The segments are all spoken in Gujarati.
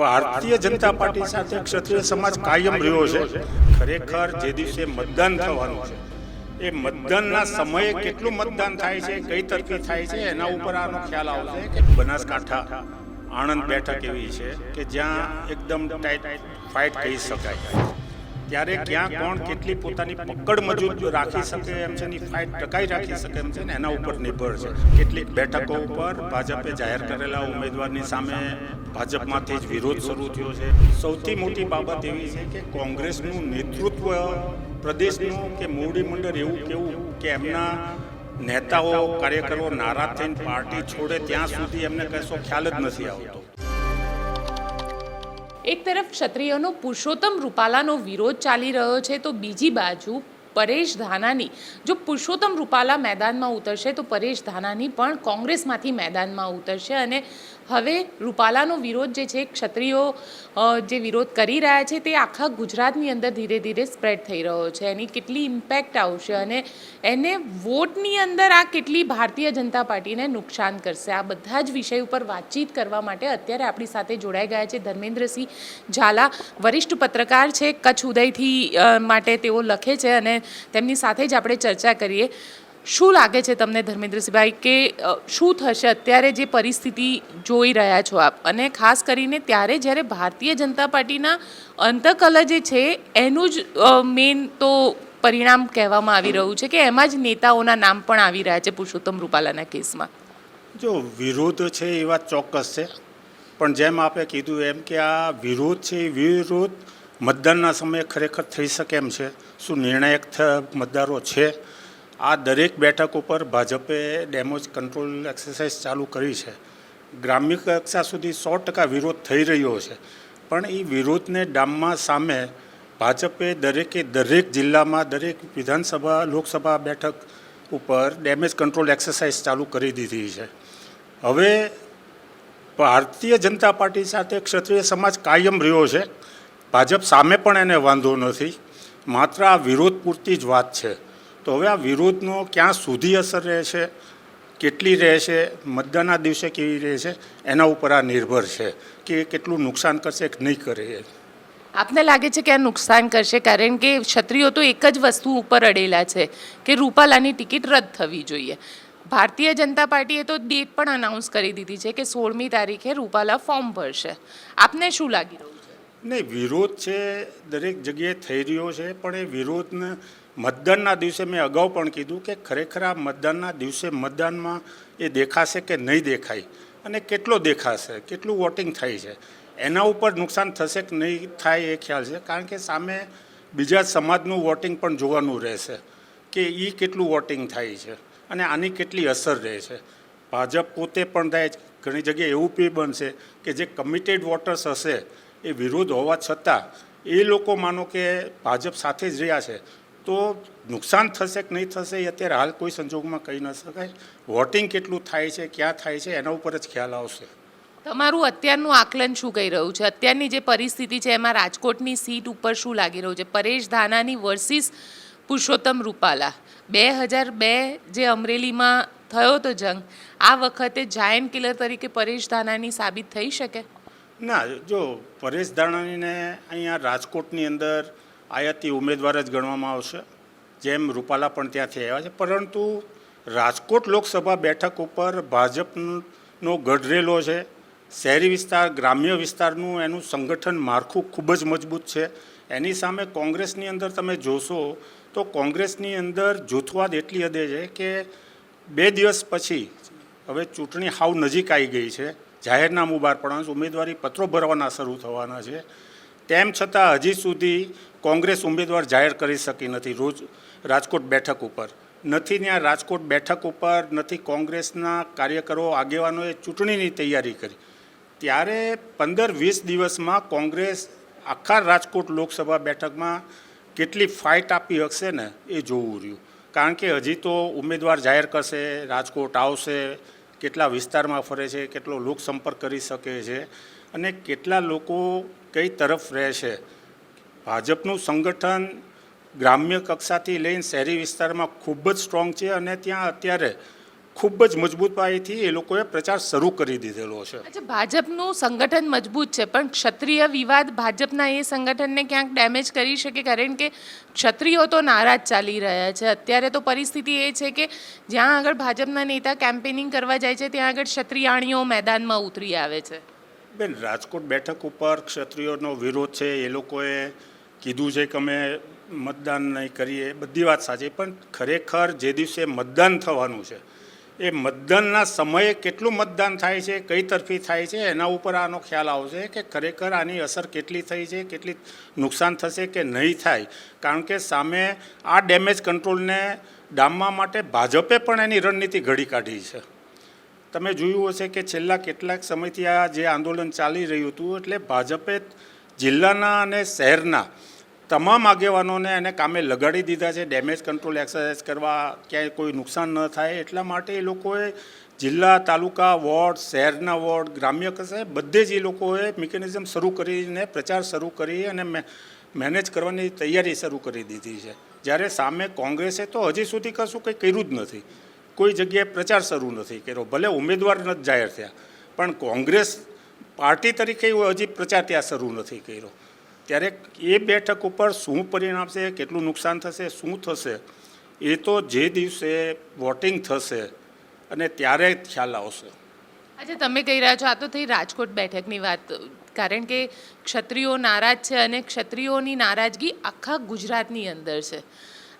ભારતીય જનતા પાર્ટી સાથે ક્ષત્રિય સમાજ કાયમ રહ્યો છે. ખરેખર જે દિવસે મતદાન થવાનું છે, એ મતદાનના સમયે કેટલું મતદાન થાય છે, કઈ તરફી થાય છે, એના ઉપર આનો ખ્યાલ આવશે કે બનાસકાંઠા આણંદ બેઠક એવી છે કે જ્યાં એકદમ ટાઈટ ફાઇટ કહી શકાય. ત્યારે ક્યાં કોણ કેટલી પોતાની પકડ મજબૂત રાખી શકે એમ છે એની ફાઇટ ટકાઈ રાખી શકે એમ છે ને, એના ઉપર નિર્ભર છે. કેટલીક બેઠકો ઉપર ભાજપે જાહેર કરેલા ઉમેદવારની સામે ભાજપમાંથી જ વિરોધ શરૂ થયો છે. સૌથી મોટી બાબત એવી છે કે કોંગ્રેસનું નેતૃત્વ પ્રદેશનું કે મોવડી મંડળ એવું કેવું કે એમના નેતાઓ કાર્યકરો નારાજ થઈને પાર્ટી છોડે ત્યાં સુધી એમને કશો ખ્યાલ જ નથી આવતો. એક તરફ ક્ષત્રિયોનો પુરુષોત્તમ રૂપાલાનો વિરોધ ચાલી રહ્યો છે, તો બીજી બાજુ પરેશ ધાનાની. જો પુરુષોત્તમ રૂપાલા મેદાનમાં ઉતરશે, તો પરેશ ધાનાની પણ કોંગ્રેસમાંથી મેદાનમાં ઉતરશે અને હવે રૂપાલાનો વિરોધ જે છે, ક્ષત્રિયો જે વિરોધ કરી રહ્યા છે, તે આખા ગુજરાતની અંદર ધીરે ધીરે સ્પ્રેડ થઈ રહ્યો છે. એની કેટલી ઇમ્પેક્ટ આવશે અને એને વોટની અંદર આ કેટલી ભારતીય જનતા પાર્ટીને નુકસાન કરશે? આ બધા જ વિષય ઉપર વાતચીત કરવા માટે અત્યારે આપણી સાથે જોડાઈ ગયા છે ધર્મેન્દ્રસિંહ ઝાલા, વરિષ્ઠ પત્રકાર છે. કચ્છ ઉદયથી માટે તેઓ લખે છે અને તેમની સાથે જ આપણે ચર્ચા કરીએ. શું લાગે છે તમને ધર્મેન્દ્રસિંહભાઈ કે શું થશે અત્યારે જે પરિસ્થિતિ જોઈ રહ્યા છો આપ? અને ખાસ કરીને ત્યારે જ્યારે ભારતીય જનતા પાર્ટીના અંતકલ જે છે, એનું જ મેઇન તો પરિણામ કહેવામાં આવી રહ્યું છે કે એમાં જ નેતાઓના નામ પણ આવી રહ્યા છે પુરુષોત્તમ રૂપાલાના કેસમાં? જો વિરોધ છે એ વાત ચોક્કસ છે. પણ જેમ આપે કીધું એમ કે આ વિરોધ છે, એ વિરોધ મતદાનના સમયે ખરેખર થઈ શકે એમ છે. શું નિર્ણાયક મતદારો છે? આ દરેક બેઠક ઉપર ભાજપે ડેમોજ કંટ્રોલ એક્સરસાઇઝ ચાલુ કરી છે. ગ્રામ્ય કક્ષા સુધી સો ટકા વિરોધ થઈ રહ્યો છે. પણ એ વિરોધને ડામમાં સામે ભાજપે દરેકે દરેક જિલ્લામાં દરેક વિધાનસભા, લોકસભા બેઠક ઉપર ડેમેજ કંટ્રોલ એક્સરસાઇઝ ચાલુ કરી દીધી છે. હવે ભારતીય જનતા પાર્ટી સાથે ક્ષત્રિય સમાજ કાયમ રહ્યો છે. ભાજપ સામે પણ એને વાંધો નથી. માત્ર આ વિરોધ પૂરતી જ વાત છે. તો હવે આ વિરોધનો ક્યાં સુધી અસર રહેશે? કેટલી રહેશે? મતદાનના દિવસે કેવી રહેશે? એના ઉપર આ નિર્ભર છે કે કેટલું નુકસાન કરશે કે નહીં કરે આપને લાગે છે કે આ નુકસાન કરશે? કારણ કે ક્ષત્રિયો તો એક જ વસ્તુ ઉપર અડેલા છે કે રૂપાલાની ટિકિટ રદ થવી જોઈએ. ભારતીય જનતા પાર્ટીએ તો ડેટ પણ અનાઉન્સ કરી દીધી છે કે સોળમી તારીખે રૂપાલા ફોર્મ ભરશે. આપને શું લાગી રહ્યું છે? નહીં વિરોધ છે દરેક જગ્યાએ થઈ રહ્યો છે પણ એ વિરોધને મતદાનના દિવસે મેં અગાઉ પણ કીધું કે ખરેખર આ મતદાનના દિવસે મતદાનમાં એ દેખાશે કે નહીં દેખાય અને કેટલો દેખાશે, કેટલું વોટિંગ થાય છે. એના ઉપર નુકસાન થશે કે નહીં થાય એ ખ્યાલ છે, કારણ કે સામે બીજા સમાજનું વોટિંગ પણ જોવાનું રહેશે કે એ કેટલું વોટિંગ થાય છે અને આની કેટલી અસર રહે છે. ભાજપ પોતે પણ થાય ઘણી જગ્યાએ એવું બી બનશે કે જે કમિટેડ વોટર્સ હશે એ વિરોધ હોવા છતાં એ લોકો માનો કે ભાજપ સાથે જ રહ્યા છે. તો નુકસાન થશે કે નહીં થશે એ અત્યારે હાલ કોઈ સંજોગમાં કહી ન શકાય. વોટિંગ કેટલું થાય છે ક્યાં થાય છે એના ઉપર જ ખ્યાલ આવશે. તમારું અત્યારનું આકલન શું કહી રહ્યું છે? અત્યારની જે પરિસ્થિતિ છે એમાં રાજકોટની સીટ ઉપર શું લાગી રહ્યું છે? પરેશ ધાનાની વર્સિસ પુરુષોત્તમ રૂપાલા. બે હજાર બે જે અમરેલીમાં થયો હતો જંગ આ વખતે જાયન્ટ કિલર તરીકે પરેશ ધાનાની સાબિત થઈ શકે? ના જો પરેશ ધાનાનીને અહીંયા રાજકોટની અંદર આયાતી ઉમેદવાર જ ગણવામાં આવશે. જેમ રૂપાલા પણ ત્યાંથી આવ્યા છે. પરંતુ રાજકોટ લોકસભા બેઠક ઉપર ભાજપનો ગઢરેલો છે. શહેરી વિસ્તાર, ગ્રામ્ય વિસ્તારનું એનું સંગઠન માળખું ખૂબ જ મજબૂત છે. એની સામે કોંગ્રેસની અંદર તમે જોશો તો કોંગ્રેસની અંદર જૂથવાદ એટલી હદે છે કે બે દિવસ પછી હવે ચૂંટણી હાવ નજીક આવી ગઈ છે. જાહેરનામું બહાર પડવાનું ઉમેદવારી પત્રો ભરવાના શરૂ થવાના છે. તેમ છતાં હજી સુધી કોંગ્રેસ ઉમેદવાર જાહેર કરી શકી નથી રોજ રાજકોટ બેઠક ઉપર. નથી ત્યાં રાજકોટ બેઠક ઉપર, નથી કોંગ્રેસના કાર્યકરો, આગેવાનોએ ચૂંટણીની તૈયારી કરી. ત્યારે પંદર વીસ દિવસમાં કોંગ્રેસ આખા રાજકોટ લોકસભા બેઠકમાં કેટલી ફાઇટ આપી શકશે ને એ જોવું રહ્યું. કારણ કે હજી તો ઉમેદવાર જાહેર કરશે, રાજકોટ આવશે, કેટલા વિસ્તારમાં ફરે છે, કેટલો લોકસંપર્ક કરી શકે છે અને કેટલા લોકો કઈ તરફ રહેશે. ભાજપનું સંગઠન ગ્રામ્ય કક્ષાથી લઈને શહેરી વિસ્તારમાં ખૂબ જ સ્ટ્રોંગ છે અને ત્યાં અત્યારે ખૂબ જ મજબૂત પાયેથી એ લોકોએ પ્રચાર શરૂ કરી દીધેલો છે. અચ્છા ભાજપનું સંગઠન મજબૂત છે પણ ક્ષત્રિય વિવાદ ભાજપના એ સંગઠનને ક્યાંક ડેમેજ કરી શકે કારણ કે ક્ષત્રિયો તો નારાજ ચાલી રહ્યા છે. અત્યારે તો પરિસ્થિતિ એ છે કે જ્યાં આગળ ભાજપના નેતા કેમ્પેનિંગ કરવા જાય છે ત્યાં આગળ ક્ષત્રિયાણીઓ મેદાનમાં ઉતરી આવે છે. બેન રાજકોટ બેઠક ઉપર ક્ષત્રિયોનો વિરોધ છે એ લોકોએ કીધું છે કે અમે મતદાન નહીં કરીએ બધી વાત સાચી પણ ખરેખર જે દિવસે મતદાન થવાનું છે, એ મતદાનના સમયે કેટલું મતદાન થાય છે, કઈ તરફી થાય છે, એના ઉપર આનો ખ્યાલ આવશે કે ખરેખર આની અસર કેટલી થઈ છે, કેટલી નુકસાન થશે કે નહીં થાય. કારણ કે સામે આ ડેમેજ કંટ્રોલને ડામવા માટે ભાજપે પણ એની રણનીતિ ઘડી કાઢી છે. તમે જોયું હશે કે છેલ્લા કેટલાક સમયથી આ જે આંદોલન ચાલી રહ્યું હતું, એટલે ભાજપે જિલ્લાના અને શહેરના તમામ આગેવાનોને એને કામે લગાડી દીધા છે. ડેમેજ કંટ્રોલ એક્સરસાઇઝ કરવા ક્યાંય કોઈ નુકસાન ન થાય એટલા માટે એ લોકોએ જિલ્લા, તાલુકા વોર્ડ, શહેરના વોર્ડ, ગ્રામ્ય કક્ષાએ બધે જ એ લોકોએ મિકેનિઝમ શરૂ કરીને, પ્રચાર શરૂ કરી અને મેનેજ કરવાની તૈયારી શરૂ કરી દીધી છે. જ્યારે સામે કોંગ્રેસે તો હજી સુધી કશું કંઈ કર્યું જ નથી. કોઈ જગ્યાએ પ્રચાર શરૂ નથી કર્યો. ભલે ઉમેદવાર નથી જાહેર થયા, પણ કોંગ્રેસ પાર્ટી તરીકે હજી પ્રચાર ત્યાં શરૂ નથી કર્યો. ત્યારે એ બેઠક ઉપર શું પરિણામ છે, કેટલું નુકસાન થશે, શું થશે, એ તો જે દિવસે વોટિંગ થશે અને ત્યારે ખ્યાલ આવશે. અચ્છા, તમે કહી રહ્યા છો, આ તો થઈ રાજકોટ બેઠકની વાત. કારણ કે ક્ષત્રિયો નારાજ છે અને ક્ષત્રિયોની નારાજગી આખા ગુજરાતની અંદર છે.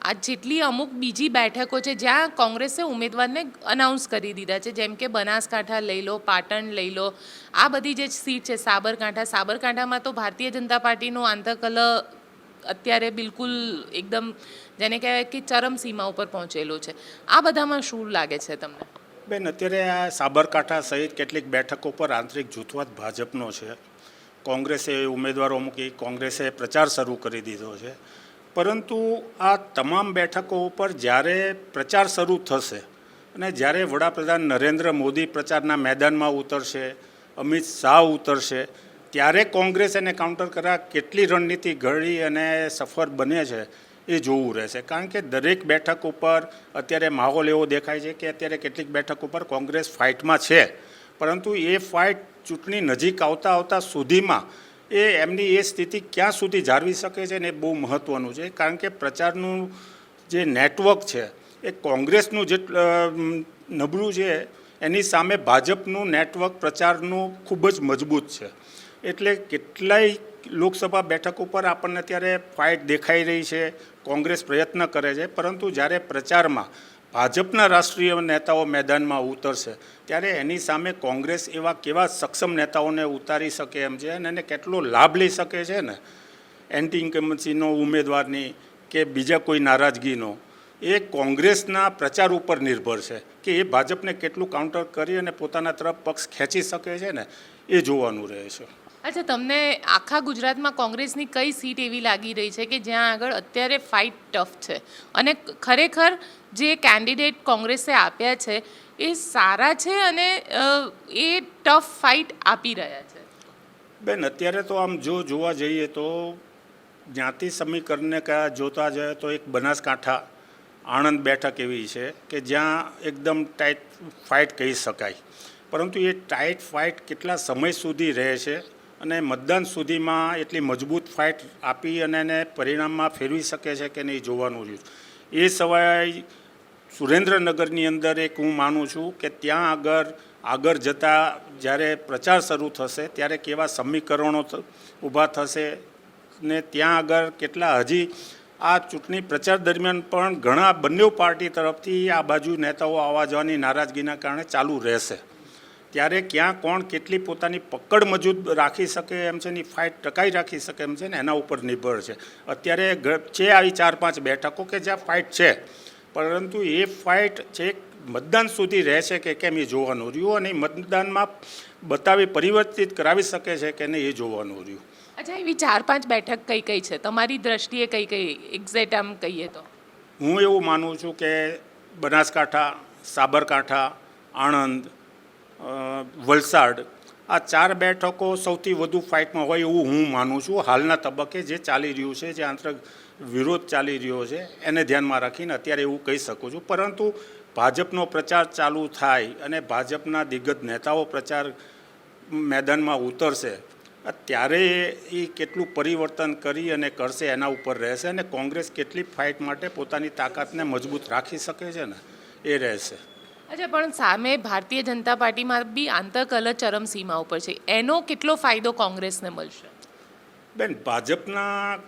આ જેટલી અમુક બીજી બેઠકો છે, જ્યાં કોંગ્રેસે ઉમેદવારને અનાઉન્સ કરી દીધા છે, જેમ કે બનાસકાંઠા લઈ લો, પાટણ લઈ લો, આ બધી જે સીટ છે, સાબરકાંઠા, સાબરકાંઠામાં તો ભારતીય જનતા પાર્ટીનું આંતકલ અત્યારે બિલકુલ એકદમ જેને કહેવાય કે ચરમસીમા ઉપર પહોંચેલો છે. આ બધામાં શું લાગે છે તમને? બેન, અત્યારે આ સાબરકાંઠા સહિત કેટલીક બેઠકો પર આંતરિક જૂથવાદ ભાજપનો છે. કોંગ્રેસે ઉમેદવારો મૂકી કોંગ્રેસે પ્રચાર શરૂ કરી દીધો છે. પરંતુ આ તમામ બેઠકો ઉપર જ્યારે પ્રચાર શરૂ થશે અને જ્યારે વડાપ્રધાન નરેન્દ્ર મોદી પ્રચારના મેદાનમાં ઉતરશે, અમિત શાહ ઉતરશે, ત્યારે કોંગ્રેસ એને કાઉન્ટર કરવા કેટલી રણનીતિ ઘડી અને સફળ બને છે એ જોવું રહેશે. કારણ કે દરેક બેઠક ઉપર અત્યારે માહોલ એવો દેખાય છે કે અત્યારે કેટલીક બેઠક ઉપર કોંગ્રેસ ફાઇટમાં છે. પરંતુ એ ફાઇટ ચૂંટણી નજીક આવતા આવતા સુધીમાં એ એમની એ સ્થિતિ ક્યાં સુધી જાળવી શકે છે ને એ બહુ મહત્ત્વનું છે. કારણ કે પ્રચારનું જે નેટવર્ક છે, એ કોંગ્રેસનું જે નબળું છે, એની સામે ભાજપનું નેટવર્ક પ્રચારનું ખૂબ જ મજબૂત છે. એટલે કેટલાય લોકસભા બેઠક ઉપર આપણને અત્યારે ફાઇટ દેખાઈ રહી છે, કોંગ્રેસ પ્રયત્ન કરે છે, પરંતુ જ્યારે પ્રચારમાં ભાજપના રાષ્ટ્રીય નેતાઓ મેદાનમાં ઉતરશે. ત્યારે એની સામે કોંગ્રેસ એવા કેવા સક્ષમ નેતાઓને ઉતારી શકે એમ છે અને એને કેટલો લાભ લઈ શકે છે ને? એન્ટી ઇન્કમ્બન્સીનો ઉમેદવારની કે બીજા કોઈ નારાજગીનો? એ કોંગ્રેસના પ્રચાર ઉપર નિર્ભર છે કે એ ભાજપને કેટલું કાઉન્ટર કરી અને પોતાના તરફ પક્ષ ખેંચી શકે છે ને? એ જોવાનું રહે છે અચ્છા, તમને આખા ગુજરાતમાં કોંગ્રેસની કઈ સીટ એવી લાગી રહી છે કે જ્યાં આગળ અત્યારે ફાઇટ ટફ છે? અને ખરેખર જે કેન્ડિડેટ કોંગ્રેસે આપ્યા છે, એ સારા છે અને એ ટફ ફાઇટ આપી રહ્યા છે? બેન, અત્યારે તો આમ જો જોવા જઈએ તો જ્ઞાતિ સમીકરણને કયા જોતા જાય તો એક બનાસકાંઠા આણંદ બેઠક એવી છે કે જ્યાં એકદમ ટાઈટ ફાઇટ કહી શકાય. પરંતુ એ ટાઈટ ફાઇટ કેટલા સમય સુધી રહે છે? અને મતદાન સુધીમાં એટલી મજબૂત ફાઇટ આપી અને એને પરિણામમાં ફેરવી શકે છે કે નહીં જોવાનું રહ્યું. એ સિવાય સુરેન્દ્રનગરની અંદર એક હું માનું છું કે ત્યાં આગળ આગળ જતાં જ્યારે પ્રચાર શરૂ થશે, ત્યારે કેવા સમીકરણો ઊભા થશે ને ત્યાં આગળ કેટલા હજી આ ચૂંટણી પ્રચાર દરમિયાન પણ ઘણા બંને પાર્ટી તરફથી આ બાજુ નેતાઓ આવવા જવાની નારાજગીના કારણે ચાલુ રહેશે. ત્યારે ક્યાં કોણ કેટલી પોતાની પકડ મજબૂત રાખી શકે એમ છે ની ફાઇટ ટકાઈ રાખી શકે એમ છે ને એના ઉપર નિર્ભર છે. અત્યારે છે આવી ચાર પાંચ બેઠકો કે જ્યાં ફાઇટ છે પરંતુ એ ફાઇટ છે મતદાન સુધી રહેશે કે કેમ એ જોવાનું રહ્યું અને એ મતદાનમાં બતાવી પરિવર્તિત કરાવી શકે છે કે નહીં એ જોવાનું રહ્યું. અચ્છા એવી ચાર પાંચ બેઠક કઈ કઈ છે? તમારી દ્રષ્ટિએ કઈ કઈ એક્ઝેક્ટ આમ કહીએ તો? હું એવું માનું છું કે બનાસકાંઠા સાબરકાંઠા આણંદ વલસાડ. આ ચાર બેઠકો સૌથી વધુ ફાઇટમાં હોય એવું હું માનું છું. હાલના તબક્કે જે ચાલી રહ્યું છે, જે આંતર વિરોધ ચાલી રહ્યો છે, એને ધ્યાનમાં રાખીને અત્યારે એવું કહી શકું છું. પરંતુ ભાજપનો પ્રચાર ચાલુ થાય અને ભાજપના દિગ્ગજ નેતાઓ પ્રચાર મેદાનમાં ઉતરશે, ત્યારે એ કેટલું પરિવર્તન કરી અને કરશે એના ઉપર રહેશે અને કોંગ્રેસ કેટલી ફાઇટ માટે પોતાની તાકાતને મજબૂત રાખી શકે છે ને, એ રહેશે. અચ્છા, પણ સામે ભારતીય જનતા પાર્ટીમાં બી આંતરકલહ ચરમસીમા ઉપર છે. એનો કેટલો ફાયદો કોંગ્રેસને મળશે? બેન, ભાજપના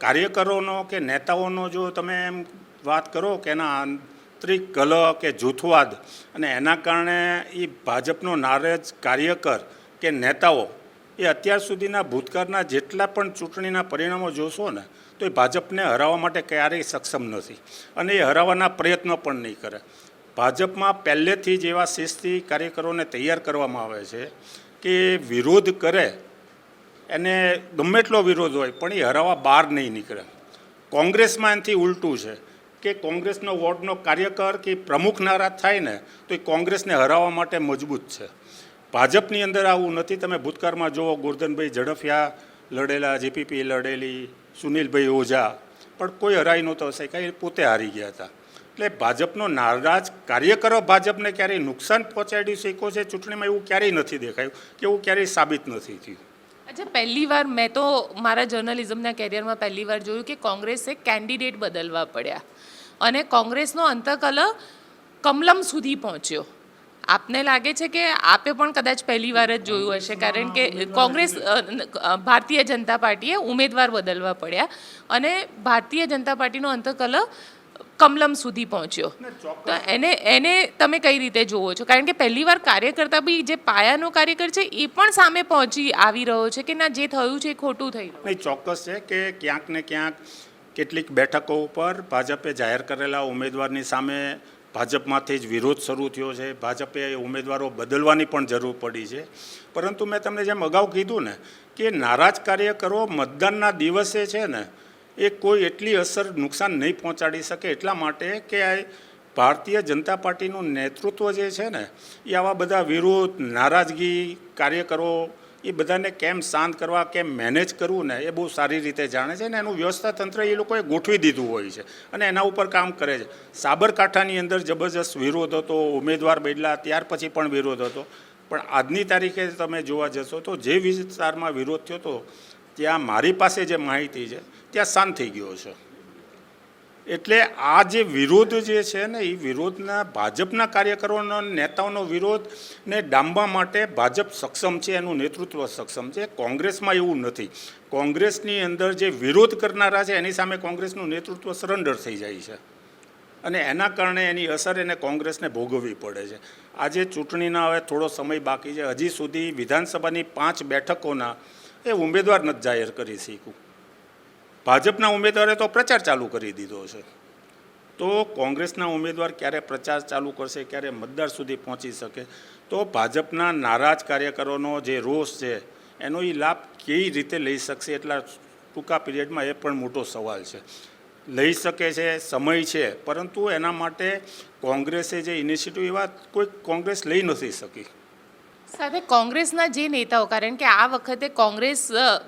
કાર્યકરોનો કે નેતાઓનો જો તમે એમ વાત કરો કે એના આંતરિક કલહ કે જૂથવાદ અને એના કારણે એ ભાજપનો નારાજ કાર્યકર કે નેતાઓ, એ અત્યાર સુધીના ભૂતકાળના જેટલા પણ ચૂંટણીના પરિણામો જોશો ને, તો એ ભાજપને હરાવવા માટે ક્યારેય સક્ષમ નથી. અને એ હરાવવાના પ્રયત્નો પણ નહીં કરે. ભાજપમાં પહેલેથી જ એવા શિસ્તી કાર્યકરોને તૈયાર કરવામાં આવે છે કે વિરોધ કરે, એને ગમે એટલો વિરોધ હોય, પણ એ હરાવવા બહાર નહીં નીકળે. કોંગ્રેસમાં એનાથી ઉલટું છે કે કોંગ્રેસનો વોર્ડનો કાર્યકર કે પ્રમુખ નારાજ થાય ને, તો એ કોંગ્રેસને હરાવવા માટે મજબૂત છે. ભાજપની અંદર આવું નથી. તમે ભૂતકાળમાં જુઓ, ગોરધનભાઈ ઝડફિયા લડેલા જેપીપી લડેલી, સુનિલભાઈ ઓઝા, પણ કોઈ હરાઈ નહોતો શક્યા એ પોતે હારી ગયા હતા. એટલે ભાજપનો નારાજ કાર્યકરો ભાજપને ક્યારેય નુકસાન પહોંચાડી શક્યો છે? ચૂંટણીમાં એવું ક્યારેય નથી દેખાયું કે એવું ક્યારેય સાબિત નથી થયું. અચ્છા, પહેલી વાર મેં તો મારા જર્નલિઝમના કેરિયરમાં પહેલી વાર જોયું કે કોંગ્રેસે કેન્ડિડેટ બદલવા પડ્યા. અને કોંગ્રેસનો અંતકલ કમલમ સુધી પહોંચ્યો. આપને લાગે છે કે આપે પણ કદાચ પહેલી વાર જ જોયું હશે? કારણ કે કોંગ્રેસ ભારતીય જનતા પાર્ટીએ ઉમેદવાર બદલવા પડ્યા. અને ભારતીય જનતા પાર્ટીનો અંતકલહ કમલમ સુધી પહોંચ્યો. તો એને એને તમે કઈ રીતે જુઓ છો? કારણ કે પહેલી વાર કાર્યકર્તા બી જે પાયાનો કાર્યકર છે એ પણ સામે પહોંચી આવી રહ્યો છે કે ના જે થયું છે એ ખોટું થઈ નહીં ચોક્કસ છે કે ક્યાંક ને ક્યાંક કેટલીક બેઠકો ઉપર ભાજપે જાહેર કરેલા ઉમેદવારની સામે ભાજપમાંથી જ વિરોધ શરૂ થયો છે. ભાજપે ઉમેદવારો બદલવાની પણ જરૂર પડી છે. પરંતુ મેં તમને જેમ અગાઉ કીધું ને કે નારાજ કાર્યકરો મતદાનના દિવસે છે ને એ કોઈ એટલી અસર નુકસાન નહીં પહોંચાડી શકે એટલા માટે કે આ ભારતીય જનતા પાર્ટીનું નેતૃત્વ જે છે ને, એ આવા બધા વિરોધ, નારાજગી કાર્યકરો, એ બધાને કેમ શાંત કરવા, કેમ મેનેજ કરવું ને, એ બહુ સારી રીતે જાણે છે ને, એનું વ્યવસ્થા તંત્ર એ લોકોએ ગોઠવી દીધું હોય છે અને એના ઉપર કામ કરે છે. સાબરકાંઠાની અંદર જબરજસ્ત વિરોધ હતો, ઉમેદવાર બદલા, ત્યાર પછી પણ વિરોધ હતો. પણ આજની તારીખે તમે જોવા જશો તો જે વિસ્તારમાં વિરોધ થયો હતો, ત્યાં મારી પાસે જે માહિતી છે ત્યાં શાંત થઈ ગયો છે. એટલે આ જે વિરોધ જે છે ને, એ વિરોધના, ભાજપના કાર્યકરોનો નેતાઓનો વિરોધ ને ડામવા માટે ભાજપ સક્ષમ છે, એનું નેતૃત્વ સક્ષમ છે. કોંગ્રેસમાં એવું નથી. કોંગ્રેસની અંદર જે વિરોધ કરનારા છે, એની સામે કોંગ્રેસનું નેતૃત્વ સરેન્ડર થઈ જાય છે. અને એના કારણે એની અસર એને કોંગ્રેસને ભોગવવી પડે છે. આજે ચૂંટણીના હવે થોડો સમય બાકી છે. હજી સુધી વિધાનસભાની પાંચ બેઠકોના એ ઉમેદવાર નથી જાહેર કરી શક્યું. ભાજપના ઉમેદવારે તો પ્રચાર ચાલુ કરી દીધો છે. તો કોંગ્રેસના ઉમેદવાર ક્યારે પ્રચાર ચાલુ કરશે, ક્યારે મતદાર સુધી પહોંચી શકે? તો ભાજપના નારાજ કાર્યકરોનો જે રોષ છે, એનો એ લાભ કેવી રીતે લઈ શકશે એટલા ટૂંકા પીરિયડમાં એ પણ મોટો સવાલ છે. લઈ શકે છે, સમય છે, પરંતુ એના માટે કોંગ્રેસે જે ઇનિશિયેટિવ એવા કોઈ કોંગ્રેસ લઈ નથી શકી. સાથે કોંગ્રેસના જે નેતાઓ, કારણ કે આ વખતે કોંગ્રેસ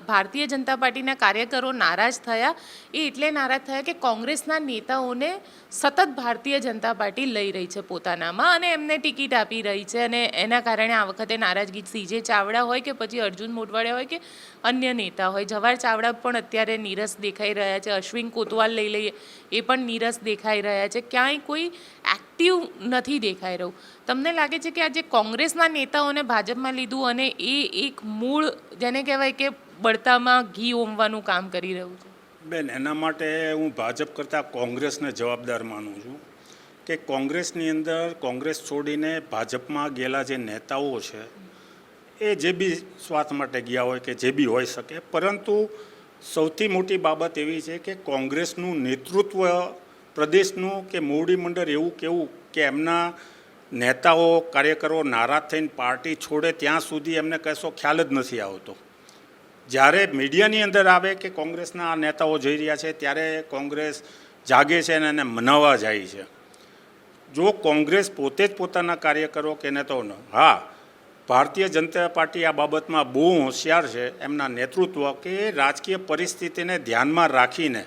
ભારતીય જનતા પાર્ટીના કાર્યકરો નારાજ થયા. એ એટલે નારાજ થયા કે કોંગ્રેસના નેતાઓને સતત ભારતીય જનતા પાર્ટી લઈ રહી છે પોતાનામાં અને એમને ટિકિટ આપી રહી છે અને એના કારણે આ વખતે નારાજગી સીજે ચાવડા હોય કે પછી અર્જુન મોઢવાડિયા હોય કે અન્ય નેતા હોય. જવાહર ચાવડા પણ અત્યારે નીરસ દેખાઈ રહ્યા છે. અશ્વિન કોતવાલ લઈ લઈએ એ પણ નીરસ દેખાઈ રહ્યા છે. ક્યાંય કોઈ એક્ટિવ નથી દેખાઈ રહ્યું. તમને લાગે છે કે આજે કોંગ્રેસના નેતાઓને ભાજપમાં લીધું અને એ એક મૂળ, જેને કહેવાય કે બળતામાં ઘી ઓમવાનું કામ કરી રહ્યું છે? બેન, એના માટે હું ભાજપ કરતાં કોંગ્રેસને જવાબદાર માનું છું કે કોંગ્રેસની અંદર કોંગ્રેસ છોડીને ભાજપમાં ગયેલા જે નેતાઓ છે, એ જે બી સ્વાર્થ માટે ગયા હોય કે જે બી હોઈ શકે, પરંતુ સૌથી મોટી બાબત એવી છે કે કોંગ્રેસનું નેતૃત્વ પ્રદેશનું કે મોવડી મંડળ એવું કેવું કે એમના નેતાઓ, કાર્યકરો નારાજ થઈને પાર્ટી છોડે ત્યાં સુધી એમને કશો ખ્યાલ જ નથી આવતો. જ્યારે મીડિયાની અંદર આવે કે કોંગ્રેસના આ નેતાઓ જઈ રહ્યા છે, ત્યારે કોંગ્રેસ જાગે છે અને એને મનાવવા જાય છે. જો કોંગ્રેસ પોતે જ પોતાના કાર્યકરો કે નેતાઓનો હા, ભારતીય જનતા પાર્ટી આ બાબતમાં બહુ હોશિયાર છે એમના નેતૃત્વ કે રાજકીય પરિસ્થિતિને ધ્યાનમાં રાખીને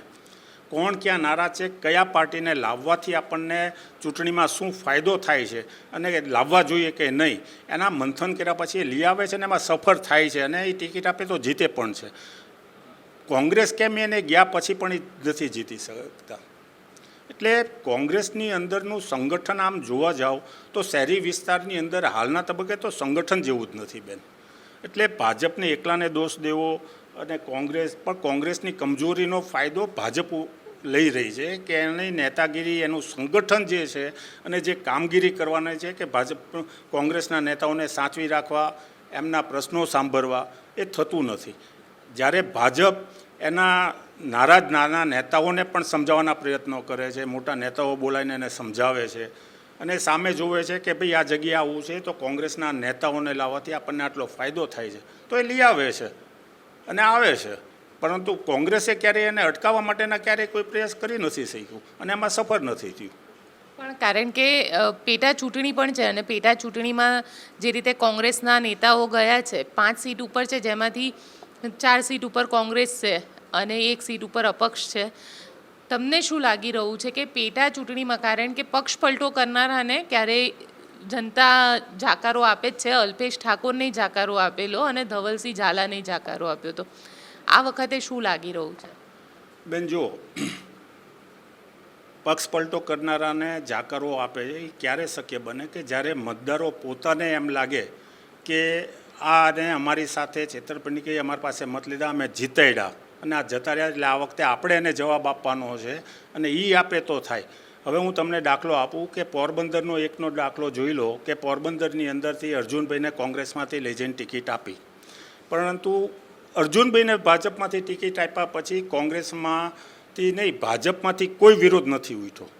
કોણ ક્યાં નારાજ છે, કયા પાર્ટીને લાવવાથી આપણને ચૂંટણીમાં શું ફાયદો થાય છે અને લાવવા જોઈએ કે નહીં, એના મંથન કર્યા પછી એ લઈ આવે છે અને એમાં સફળ થાય છે અને એ ટિકિટ આપે તો જીતે પણ છે. કોંગ્રેસ કેમ એને ગયા પછી પણ એ નથી જીતી શકતા? એટલે કોંગ્રેસની અંદરનું સંગઠન આમ જોવા જાઓ તો શહેરી વિસ્તારની અંદર હાલના તબક્કે તો સંગઠન જેવું જ નથી બેન. એટલે ભાજપને એકલાને દોષ દેવો અને કોંગ્રેસ પણ કોંગ્રેસની કમજોરીનો ફાયદો ભાજપ લઈ રહી છે કે એની નેતાગીરી, એનું સંગઠન જે છે અને જે કામગીરી કરવાની છે કે ભાજપ કોંગ્રેસના નેતાઓને સાચવી રાખવા, એમના પ્રશ્નો સાંભળવા, એ થતું નથી. જ્યારે ભાજપ એના નારાજ નાના નેતાઓને પણ સમજાવવાના પ્રયત્નો કરે છે, મોટા નેતાઓ બોલાવીને એને સમજાવે છે અને સામે જોવે છે કે ભાઈ આ જગ્યા આવું છે, તો કોંગ્રેસના નેતાઓને લાવવાથી આપણને આટલો ફાયદો થાય છે. તો એ લઈ આવે છે. અને આવે છે. પરંતુ કોંગ્રેસે ક્યારેય એને અટકાવવા માટેના ક્યારેય કોઈ પ્રયાસ કરી નથી શક્યું અને એમાં સફળ નથી થયું. પણ કારણ કે પેટા ચૂંટણી પણ છે અને પેટા ચૂંટણીમાં જે રીતે કોંગ્રેસના નેતાઓ ગયા છે, પાંચ સીટ ઉપર છે, જેમાંથી ચાર સીટ ઉપર કોંગ્રેસ છે અને એક સીટ ઉપર અપક્ષ છે. તમને શું લાગી રહ્યું છે કે પેટા ચૂંટણીમાં? કારણ કે પક્ષ પલટો કરનારાને ક્યારેય જનતા જાકારો આપે જ છે. અલ્પેશ ઠાકોરને જાકારો આપેલો અને ધવલસિંહ ઝાલાને જાકારો આપ્યો હતો. આ વખતે શું લાગી રહ્યું છે? બેન જો પક્ષ પલટો કરનારાને જાકારો આપે એ ક્યારે શક્ય બને કે જ્યારે મતદારો પોતાને એમ લાગે કે આ અને અમારી સાથે છેતરપિંડી કે અમારી પાસે મત લીધા, અમે જીતાડ્યા. અને આ જતા રહ્યા એટલે આ વખતે આપણે એને જવાબ આપવાનો છે અને એ આપે તો થાય. હવે હું તમને દાખલો આપું કે પોરબંદરનો એકનો દાખલો જોઈ લો કે પોરબંદરની અંદરથી અર્જુનભાઈને કોંગ્રેસમાંથી લઈ જઈને ટિકિટ આપી. પરંતુ અર્જુનભાઈને ભાજપમાંથી ટિકિટ આપ્યા પછી કોંગ્રેસમાંથી નહીં, ભાજપમાંથી કોઈ વિરોધ નથી ઉઠ્યો.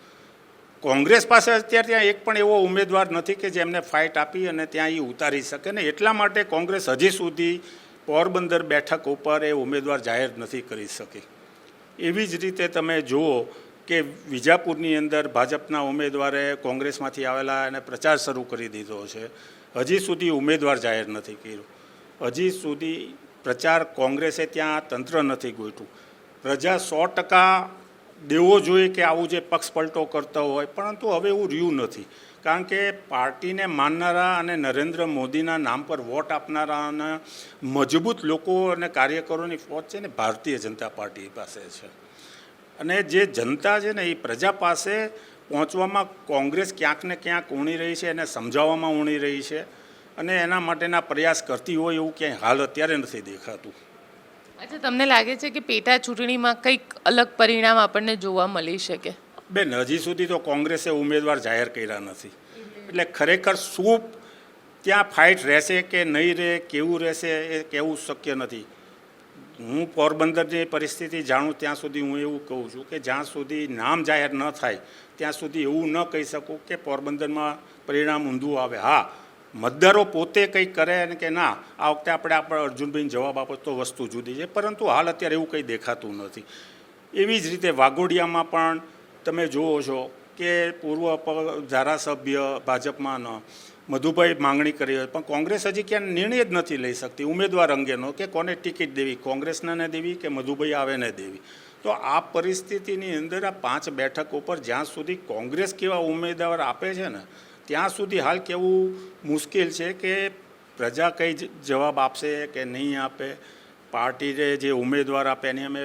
કોંગ્રેસ પાસે અત્યારે ત્યાં એક પણ એવો ઉમેદવાર નથી કે જેમને ફાઇટ આપી અને ત્યાં એ ઉતારી શકે ને. એટલા માટે કોંગ્રેસ હજી સુધી પોરબંદર બેઠક ઉપર એ ઉમેદવાર જાહેર નથી કરી શકી. એવી જ રીતે તમે જુઓ કે વિજાપુરની અંદર ભાજપના ઉમેદવારે કોંગ્રેસમાંથી આવેલા અને પ્રચાર શરૂ કરી દીધો છે. હજી સુધી ઉમેદવાર જાહેર નથી કર્યો. હજી સુધી પ્રચાર કોંગ્રેસે ત્યાં તંત્ર નથી ગોઠવું પ્રજા સો ટકા દેવો જોઈએ કે આવું જે પક્ષ પલટો કરતો હોય, પરંતુ હવે એવું રહ્યું નથી. કારણ કે પાર્ટીને માનનારા અને નરેન્દ્ર મોદીના નામ પર વોટ આપનારાના મજબૂત લોકો અને કાર્યકરોની ફોજ છે ને ભારતીય જનતા પાર્ટી પાસે છે. અને જે જનતા છે ને એ પ્રજા પાસે પહોંચવામાં કોંગ્રેસ ક્યાંક ને ક્યાંક ઊણી રહી છે એને સમજાવવામાં ઊણી રહી છે. અને એના માટેના પ્રયાસ કરતી હોય એવું ક્યાંય હાલ અત્યારે નથી દેખાતું. અચ્છા તમને લાગે છે કે પેટા ચૂંટણીમાં કંઈક અલગ પરિણામ આપણને જોવા મળી શકે? બેન હજી સુધી તો કોંગ્રેસે ઉમેદવાર જાહેર કર્યા નથી. એટલે ખરેખર શું ત્યાં ફાઇટ રહેશે કે નહીં રહે કેવું રહેશે એ કહેવું શક્ય નથી. હું પોરબંદરની પરિસ્થિતિ જાણું ત્યાં સુધી હું એવું કહું છું કે જ્યાં સુધી નામ જાહેર ન થાય, ત્યાં સુધી એવું ન કહી શકું કે પોરબંદરમાં પરિણામ ઊંધું આવે. હા, મતદારો પોતે કંઈક કરે અને કે ના, આ વખતે આપણે આપણે અર્જુનભાઈને જવાબ આપો તો વસ્તુ જુદી છે, પરંતુ હાલ અત્યારે એવું કંઈ દેખાતું નથી. એવી જ રીતે વાઘોડિયામાં પણ તમે જુઓ છો કે પૂર્વ ધારાસભ્ય ભાજપમાં ન મધુભાઈ માંગણી કરી હોય, પણ કોંગ્રેસ હજી ક્યાં નિર્ણય જ નથી લઈ શકતી ઉમેદવાર અંગેનો કે કોને ટિકિટ દેવી, કોંગ્રેસને ને દેવી કે મધુભાઈ આવે ને દેવી. તો આ પરિસ્થિતિની અંદર આ પાંચ બેઠક ઉપર જ્યાં સુધી કોંગ્રેસ કેવા ઉમેદવાર આપે છે ને, ત્યાં સુધી હાલ કેવું મુશ્કેલ છે કે પ્રજા કઈ જવાબ આપશે કે નહીં આપે? પાર્ટીએ જે ઉમેદવાર આપે, એની અમે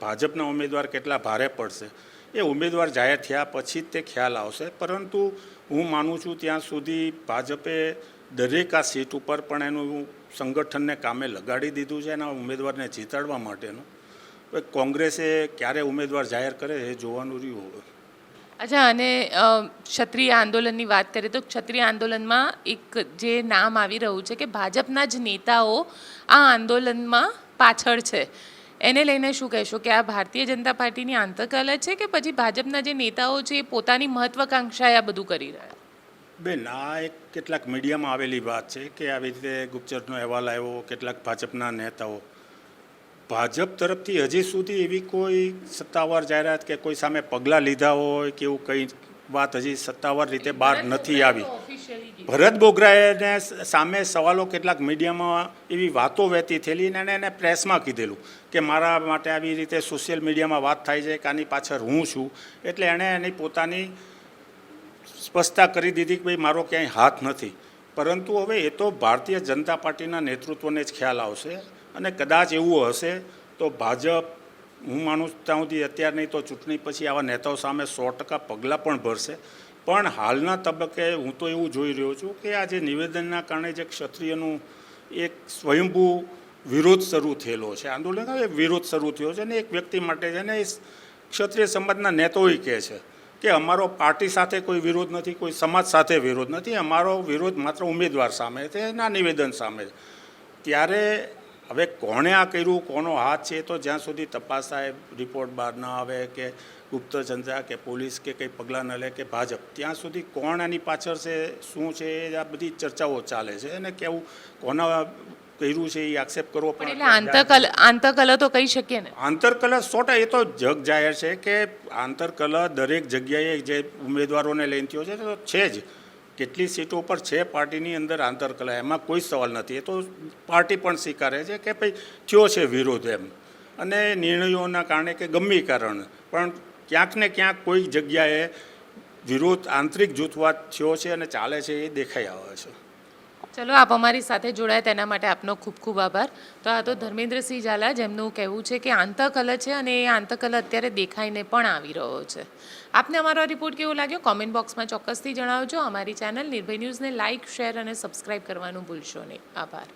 ભાજપના ઉમેદવાર કેટલા ભારે પડશે? એ ઉમેદવાર જાહેર થયા પછી જ તે ખ્યાલ આવશે. પરંતુ હું માનું છું ત્યાં સુધી ભાજપે દરેક આ સીટ ઉપર પણ એનું સંગઠનને કામે લગાડી દીધું છે એના ઉમેદવારને જીતાડવા માટેનું. કોંગ્રેસે ક્યારે ઉમેદવાર જાહેર કરે એ જોવાનું રહ્યું હવે. અચ્છા, અને ક્ષત્રિય આંદોલનની વાત કરીએ તો ક્ષત્રિય આંદોલનમાં એક જે નામ આવી રહ્યું છે કે ભાજપના જ નેતાઓ આ આંદોલનમાં પાછળ છે. એને લઈને શું કહેશો કે આ ભારતીય જનતા પાર્ટીની આંતરકલા છે કે પછી ભાજપના જે નેતાઓ છે એ પોતાની મહત્વાકાંક્ષાએ આ બધું કરી રહ્યા બેન આ એક કેટલાક મીડિયામાં આવેલી વાત છે કે આવી રીતે ગુપ્તચરનો અહેવાલ આવ્યો કેટલાક ભાજપના નેતાઓ. ભાજપ તરફથી હજી સુધી એવી કોઈ સત્તાવાર જાહેરાત કે કોઈ સામે પગલાં લીધા હોય કે એવું કંઈ વાત હજી સત્તાવાર રીતે બહાર નથી આવી? ભરત બોગરાએ સામે સવાલો કેટલાક મીડિયામાં એવી વાતો વહેતી થયેલી અને એને પ્રેસમાં કીધેલું કે મારા માટે આવી રીતે સોશિયલ મીડિયામાં વાત થાય છે કે આની પાછળ હું છું. એટલે એણે એની પોતાની સ્પષ્ટતા કરી દીધી કે ભાઈ, મારો ક્યાંય હાથ નથી. પરંતુ હવે એ તો ભારતીય જનતા પાર્ટીના નેતૃત્વને જ ખ્યાલ આવશે અને કદાચ એવું હશે તો ભાજપ, હું માનું ત્યાં સુધી અત્યાર નહીં તો ચૂંટણી પછી આવા નેતાઓ સામે સો ટકા પગલાં પણ ભરશે. પણ હાલના તબક્કે હું તો એવું જોઈ રહ્યો છું કે આ જે નિવેદનના કારણે જે ક્ષત્રિયનું એક સ્વયંભૂ વિરોધ શરૂ થયેલો છે, આંદોલન એ વિરોધ શરૂ થયો છે અને એક વ્યક્તિ માટે છે ને એ ક્ષત્રિય સમાજના નેતાઓએ કહે છે કે અમારો પાર્ટી સાથે કોઈ વિરોધ નથી, કોઈ સમાજ સાથે વિરોધ નથી, અમારો વિરોધ માત્ર ઉમેદવાર સામે છે, એના નિવેદન સામે ત્યારે હવે કોણે આ કર્યું, કોનો હાથ છે તો જ્યાં સુધી તપાસ સાહેબ રિપોર્ટ બહાર ન આવે કે ગુપ્ત સંસ્થા કે પોલીસ કે કંઈ પગલાં ન લે કે ભાજપ ત્યાં સુધી કોણ આની પાછળ છે શું છે એ આ બધી ચર્ચાઓ ચાલે છે અને કેવું કોના કર્યું છે એ આક્ષેપ કરવો પણ એટલે આંતકલ આંતરકલા તો કહી શકીએ ને. આંતરકલા સોટા એ તો જગ જાહેર છે કે આંતરકલા દરેક જગ્યાએ જે ઉમેદવારોને લઈને થયો છે તો છે જ. કેટલી સીટો પર છે પાર્ટીની અંદર આંતરકલા એમાં કોઈ સવાલ નથી. એ તો પાર્ટી પણ સ્વીકારે છે કે ભાઈ થયો છે વિરોધ એમ. અને નિર્ણયોના કારણે કે ગમે કારણ. પણ ક્યાંક ને ક્યાંક કોઈ જગ્યાએ વિરોધ, આંતરિક જૂથવાદ થયો છે અને ચાલે છે એ દેખાઈ આવે છે. ચલો, આપ અમારી સાથે જોડાયા તેના માટે આપનો ખૂબ ખૂબ આભાર. તો આ તો ધર્મેન્દ્રસિંહ ઝાલા જેમનું કહેવું છે કે આંતકલ છે અને એ આંતકલ અત્યારે દેખાઈને પણ આવી રહ્યો છે. આપને અમારો રિપોર્ટ કેવો લાગ્યો? કોમેન્ટ બોક્સમાં ચોક્કસથી જણાવજો. અમારી ચેનલ નિર્ભય ન્યૂઝને લાઇક શેર અને સબસ્ક્રાઇબ કરવાનું ભૂલશો નહીં. આભાર.